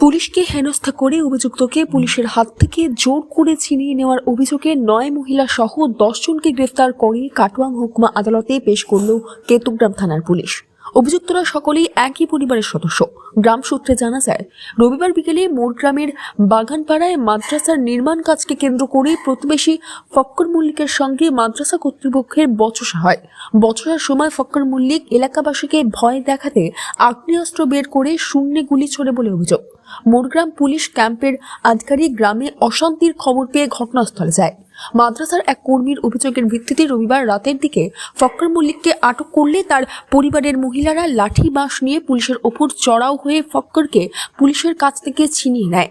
পুলিশকে হেনস্থা করে অভিযুক্তকে পুলিশের হাত থেকে জোর করে ছিনিয়ে নেওয়ার অভিযোগে নয় মহিলা সহ দশজনকে গ্রেফতার করে কাটোয়া মহকুমা আদালতে পেশ করল কেতুগ্রাম থানার পুলিশ। অভিযুক্তরা সকলেই একই পরিবারের সদস্য। গ্রাম সূত্রে জানা যায়, রবিবার বিকেলে মোর গ্রামের বাগানপাড়ায় মাদ্রাসার নির্মাণ কাজকে কেন্দ্র করে প্রতিবেশী ফক্কর মল্লিকের সঙ্গে মাদ্রাসা কর্তৃপক্ষের বচসা হয়। বচসার সময় ফক্কর মল্লিক এলাকাবাসীকে ভয় দেখাতে আগ্নেয়াস্ত্র বের করে শূন্যে গুলি ছোড়ে বলে অভিযোগ। মোরগ্রাম পুলিশ ক্যাম্পের আধিকারিক গ্রামে অশান্তির খবর পেয়ে ঘটনাস্থলে যায়। মাদ্রাসার এক কর্মীর অভিযোগের ভিত্তিতে রবিবার রাতের দিকে ফকর মল্লিককে আটক করলে তার পরিবারের মহিলারা লাঠি বাঁশ নিয়ে পুলিশের ওপর চড়াও হয়ে ফক্করকে পুলিশের কাছ থেকে ছিনিয়ে নেয়।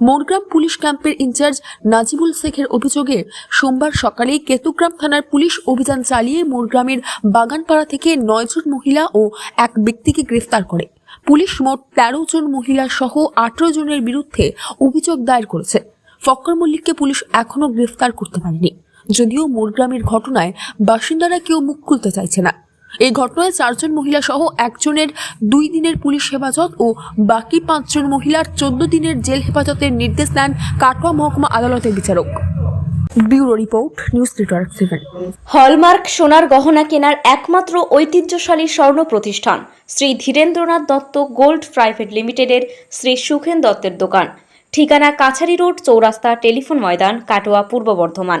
মোরগ্রাম পুলিশ ক্যাম্পের ইনচার্জ নাজিবুল শেখের অভিযোগে সোমবার সকালে কেতুগ্রাম থানার পুলিশ অভিযান চালিয়ে মোরগ্রামের বাগানপাড়া থেকে নয়জন মহিলা ও এক ব্যক্তিকে গ্রেফতার করে। পুলিশ মোট তেরো জন মহিলা সহ আঠারো জনের বিরুদ্ধে অভিযোগ দায়ের করেছে। ফক্কর মল্লিককে পুলিশ এখনও গ্রেফতার করতে পারেনি। যদিও মোরগ্রামের ঘটনায় বাসিন্দারা কেউ মুখ খুলতে চাইছে না। এই ঘটনায় চারজন মহিলা সহ একজনের দুই দিনের পুলিশ হেফাজত ও বাকি পাঁচজন মহিলার চোদ্দ দিনের জেল হেফাজতের নির্দেশ দেন কাটোয়া মহকুমা আদালতের বিচারক। Bureau report, news seven. Hallmark সোনার গহনা কেনার একমাত্র ঐতিহ্যশালী স্বর্ণ প্রতিষ্ঠান শ্রী ধীরেন্দ্রনাথ দত্ত গোল্ড প্রাইভেট লিমিটেডের শ্রী সুখেন দত্তের দোকান। ঠিকানা কাছারি রোড চৌরাস্তা টেলিফোন ময়দান, কাটোয়া, পূর্ব বর্ধমান।